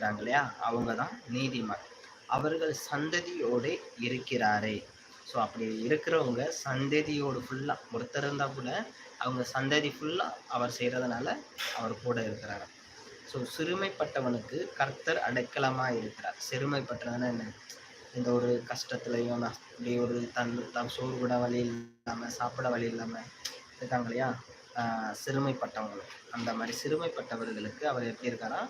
இருக்கிறாங்க இல்லையா அவங்க தான் நீதிமான். அவர்கள் சந்ததியோடு இருக்கிறாரே. ஸோ அப்படி இருக்கிறவங்க சந்ததியோடு ஃபுல்லாக ஒருத்தர் இருந்தால் கூட அவங்க சந்ததி ஃபுல்லாக அவர் செய்கிறதுனால அவர் கூட இருக்கிறார். ஸோ சிறுமைப்பட்டவனுக்கு கர்த்தர் அடைக்கலமாக இருக்கிறார். சிறுமைப்பட்டதுன்னா என்ன? இந்த ஒரு கஷ்டத்துலையும் நான் இப்படி ஒரு தன் தன் சோறு கூட வழி இல்லாமல் சாப்பிட வழி இல்லாமல் இருக்காங்க இல்லையா சிறுமைப்பட்டவங்களுக்கு அந்த மாதிரி சிறுமைப்பட்டவர்களுக்கு அவர் எப்படி இருக்காரா?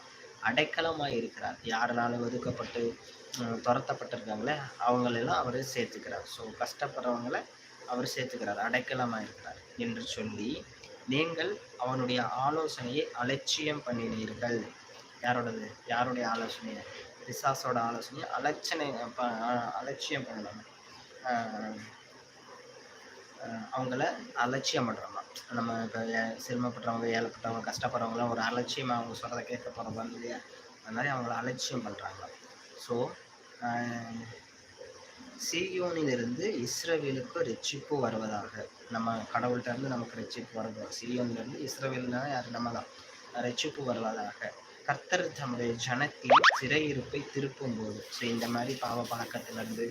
அடைக்கலமாக இருக்கிறார். யாராலும் ஒதுக்கப்பட்டு துரத்தப்பட்டிருக்காங்களே அவங்களெல்லாம் அவர் சேர்த்துக்கிறார். ஸோ கஷ்டப்படுறவங்களை அவர் சேர்த்துக்கிறார். அடைக்கலமாக இருக்கிறார் என்று சொல்லி நீங்கள் அவனுடைய ஆலோசனையை அலட்சியம் பண்ணினீர்கள். யாரோடது? யாருடைய ஆலோசனையை? பிசாசோட ஆலோசனையை அலட்சணை அலட்சியம் பண்ணலாம். அவங்கள அலட்சியம் பண்ணுறாங்க நம்ம இப்போ சிரமப்படுறவங்க ஏழைப்பட்டவங்க கஷ்டப்படுறவங்களாம் ஒரு அலட்சியமாக அவங்க சொல்கிறத கேட்க போகிறவங்க இல்லையா? அந்த மாதிரி அவங்கள அலட்சியம் பண்ணுறாங்க ஸோ சீயோனிலிருந்து இஸ்ரவேலுக்கு ரிச்சிப்பு வருவதாக நம்ம கடவுள்கிட்ட இருந்து நமக்கு ரெச்சிப்பு வருவதாக சீயோனிலிருந்து இஸ்ரவேல்னா யார்? நம்ம தான். ரெச்சிப்பு வருவதாக. கர்த்தர் தம்முடைய ஜனத்தின் சிறையிருப்பை திருப்பும் போது ஸோ இந்த மாதிரி பாவ பழக்கத்திலிருந்து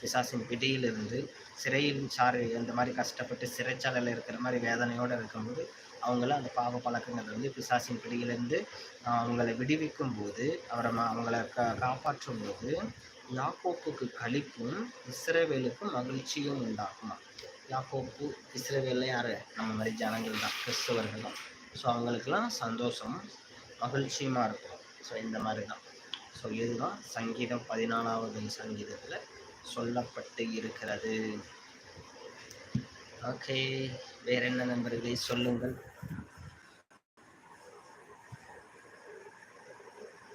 பிசாசின் பிடியிலிருந்து சிறையில் சாறு இந்த மாதிரி கஷ்டப்பட்டு சிறைச்சாலையில் இருக்கிற மாதிரி வேதனையோடு இருக்கும்போது அவங்கள அந்த பாவ பழக்கங்கள்லேருந்து பிசாசின் பிடியிலேருந்து அவங்கள விடுவிக்கும் போது அவரை அவங்கள கா காப்பாற்றும் போது யாக்கோப்புக்கு கழிப்பும் இஸ்ரவேலுக்கும் மகிழ்ச்சியும் உண்டாகுமா? யாக்கோப்பு இஸ்ரேவேலில் யார்? நம்ம மாதிரி ஜனங்கள் தான் கிறிஸ்தவர்கள் தான். ஸோ அவங்களுக்கெல்லாம் சந்தோஷம் மகிழ்ச்சியுமாக இருக்கும். ஸோ இந்த மாதிரி தான் ஸோ இதுதான் சங்கீதம் பதினாலாவது சங்கீதத்தில் சொல்லப்பட்டு இருக்கிறது. ஓகே வேற என்ன நண்பர்களை சொல்லுங்கள்.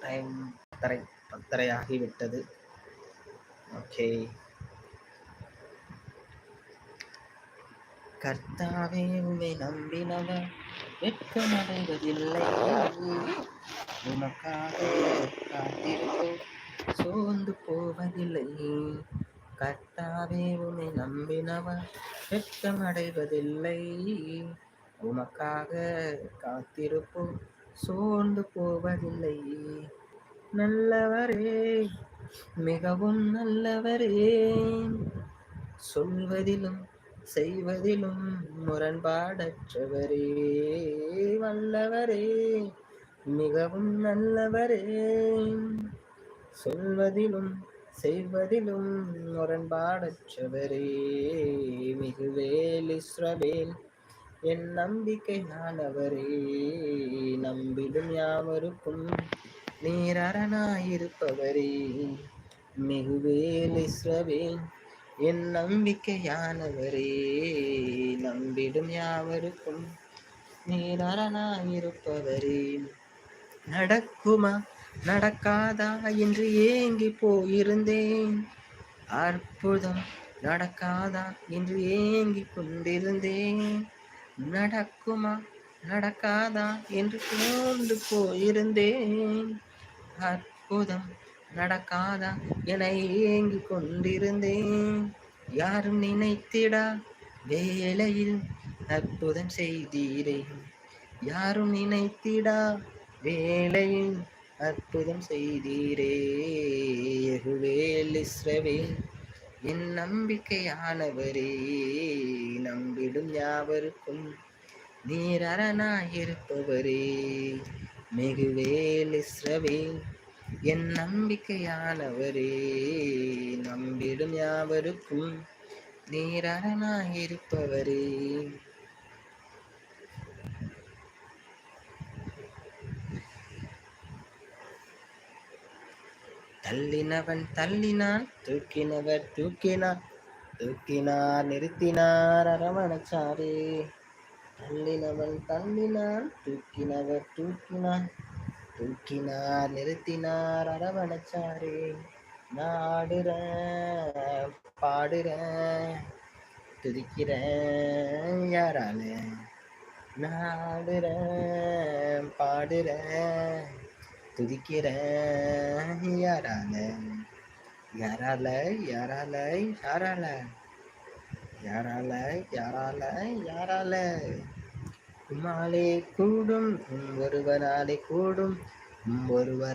டைம் பத்தரை பத்தரை ஆகிவிட்டது ஓகே கர்த்தாவே உண்மை நம்பினவர். வெட்கமடைவதில்லை. உனக்காக காத்திருப்போம். சோர்ந்து போவதில்லை. கர்த்தாவே உன்னை நம்பினவர் வெட்கமடைவதில்லை. உமக்காக காத்திருப்போம். சோர்ந்து போவதில்லை. நல்லவரே மிகவும் நல்லவரே. சொல்வதிலும் செய்வதிலும் முரண்பாடற்றவரே வல்லவரே மிகவும் நல்லவரே. சொல்வதிலும் செய்வதிலும் முரண்பாடற்றவரே மிகுவேல் இஸ்ரவேல் என் நம்பிக்கையானவரே நம்பிடும் யாவருக்கும் நீரனாயிருப்பவரே மிகுவேல் இஸ்ரவேல் என் நம்பிக்கையானவரே நம்பிடும் யாவருக்கும் நீரனாயிருப்பவரே. நடக்குமா? நடக்காதா? என்று ஏங்கி போயிருந்தேன். அற்புதம் நடக்காதா? என்று ஏங்கி கொண்டிருந்தேன். நடக்குமா? நடக்காதா? என்று போந்து போயிருந்தேன். அற்புதம் நடக்காதா? என ஏங்கி கொண்டிருந்தேன். யாரும் நினைத்திடா வேலையில் அற்புதம் செய்தீரே. யாரும் நினைத்திடா வேலையில் அற்புதம் செய்தீரே. எகுவேல் இஸ்ரவேல் என் நம்பிக்கையானவரே. நம்பிடும் யாவருக்கும் நீர் அரணாயிருப்பவரே மிகுவேல் இஸ்ரவேல் என் நம்பிக்கையானவரே நம்பிடும் யாவருக்கும் நீரணாயிருப்பவரே தள்ளினவன் தள்ளினான் தூக்கினவர் தூக்கினார் தூக்கினார் நிறுத்தினார் அரவணச்சாரே. தள்ளினவன் தள்ளினான் தூக்கினவர் தூக்கினான் தூக்கினார் நிறுத்தினார் அரவணைச்சாரே. நாடுறேன் பாடுறேன் துதிக்கிறேன் யாரால. நாடுறேன் பாடுறேன் துதிக்கிறேன் யாரால. யாரால யாரால யாரால. யாரால யாரால யாரால. உம்மாலே கூடும் ஒருவராலே கூடும் ஒருவர்